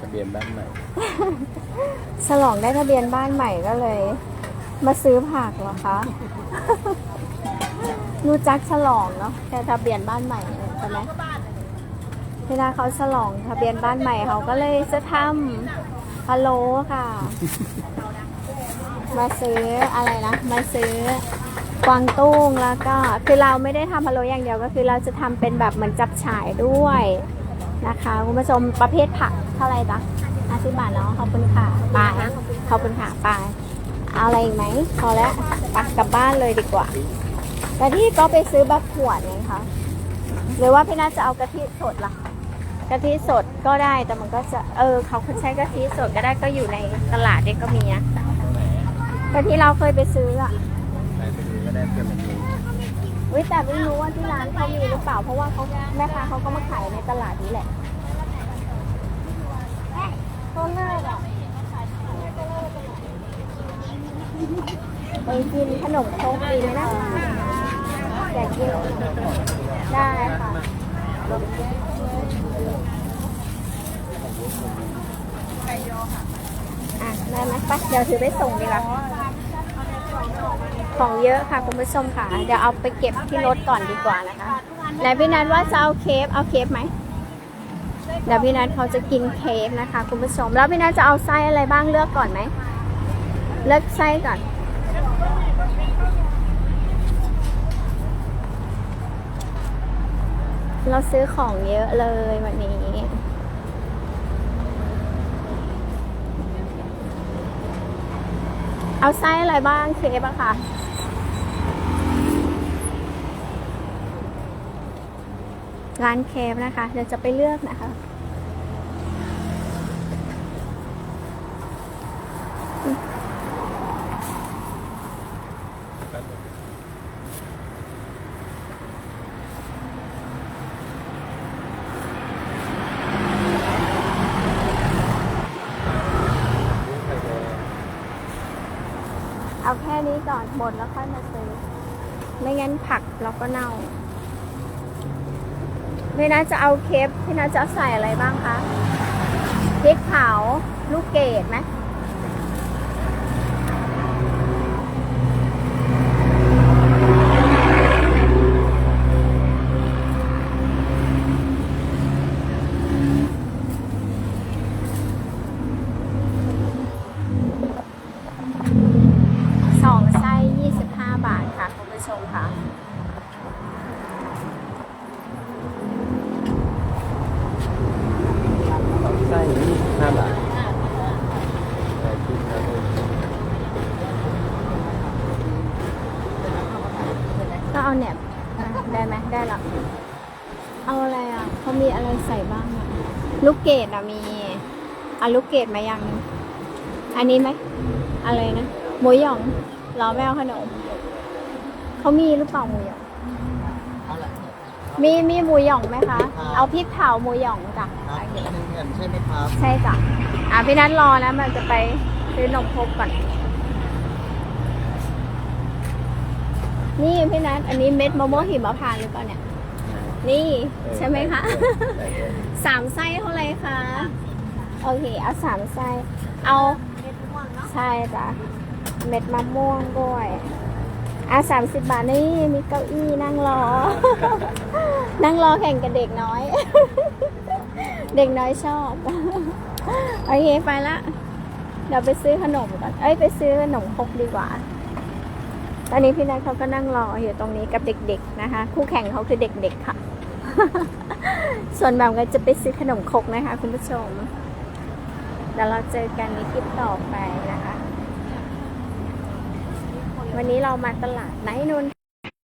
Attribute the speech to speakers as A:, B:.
A: ทะเบียนบ้านใหม่
B: ฉลองได้ทะเบียนบ้านใหม่ก็เลย มาซื้อผักเหรอคะรู้จักฉลองเนาะแค่ทะเบียนบ้านใหม่ใช่ไหมเวลาเขาฉลองทะเบียนบ้านใหม่เขาก็เลยจะทำพะโล้ค่ะ มาซื้ออะไรนะมาซื้อกวางตุ้งแล้วก็คือเราไม่ได้ทำพะโล้อย่างเดียวก็คือเราจะทำเป็นแบบเหมือนจับฉ่ายด้วย นะคะคุณผู้ชมประเภทผักเท่าไหร่จ๊ะห้าสิบบาทเนาะขอบคุณค่ะปายขอบคุณค่ะปายเอาอะไรอีกไหมพอแล้วไปกลับบ้านเลยดีกว่าแต่ที่ก็ไปซื้อแบบขวดไงคะหรือว่าพี่น่าจะเอากะทิสดล่ะกะทิสดก็ได้แต่มันก็จะเออเขาใช้กะทิสดก็ได้ก็อยู่ในตลาดเด็กก็มีนะแต่ที่เราเคยไปซื้ออะ
A: ไปไปดูก็ได้เพื่อน มันมี
B: วิแต่ไม่รู้ว่าที่ร้านเขามีหรือเปล่า เพราะว่าเขาแม่ค้าเขาก็มาขายในตลาดนี้แหละต้นเลิศอะไปกินขนมโคกดีไหมนะอยากกินได้ค่ะ อะได้ไหมไปเดี๋ยวถือไปส่งดีกว่า ของเยอะค่ะคุณผู้ชมค่ะ เดี๋ยวเอาไปเก็บที่รถก่อนดีกว่านะคะไหนพี่นัทว่าจะเอาเคฟเอาเคฟไหมเดี๋ยวพี่นัทเขาจะกินเคฟนะคะคุณผู้ชม แล้วพี่นัทจะเอาไส้อะไรบ้างเลือกก่อนไหมเลือกไส้ก่อน เราซื้อของเยอะเลยวันนี้ เอาไส้อะไรบ้างเคฟอะค่ะ ร้านเคฟนะคะ เดี๋ยวจะไปเลือกนะคะ เอาแค่นี้ก่อนหมดแล้วค่อยมาซื้อ ไม่งั้นผักเราก็เน่าพี่นาจะเอาเคฟพี่นาจะใส่อะไรบ้างคะพริกเผาลูกเกดไหมสองไส้ 25 บาทค่ะ คุณผู้ชมค่ะ
A: สอง ไส้ยี่สิบห้าบาทแต่คิดแล้วก็
B: ก็เอาแหนบอะได้ไหมได้หรอเอาอะไรอะเขามีอะไรใส่บ้างอะลูกเกดอะมีเอาลูกเกดมายังนึงอันนี้ไหมอะไรนะหมูหยองรอแมวขนม เขามีหรือเปล่าหมูหยองมีมีหมูหยองไหมคะ เอาพริกเผาหมูหยองจ้ะ
C: ครับหนึ่งเงินใช่ไหมครับ
B: ใช่จ้ะ อะพี่นัทรอนะ มันจะไปซื้อนมพกก่อน นี่พี่นัทอันนี้เม็ดมะม่วงหิมพานต์หรือเปล่าเนี่ย นี่ใช่ไหมคะ
A: ได้เลย
B: สามไส้เท่าไหรคะ โอเค เอาสามไส้ เอา ใช่จ้ะ เม็ดมะม่วงด้วย อะสามสิบบาทนี่มีเก้าอี้นั่งรอ นั่งรอแข่งกับเด็กน้อย เด็กน้อยชอบโอเคไปละเดี๋ยวไปซื้อขนมก่อนเอ้ยไปซื้อขนมครกดีกว่า ตอนนี้พี่นัทเขาก็นั่งรออยู่ตรงนี้กับเด็กๆนะคะ คู่แข่งเขาคือเด็กๆค่ะ ส่วนแบบก็จะไปซื้อขนมครกนะคะ คุณผู้ชมเดี๋ยวเราเจอกันในคลิปต่อไปนะคะ วันนี้เรามาตลาดไนน์นนท์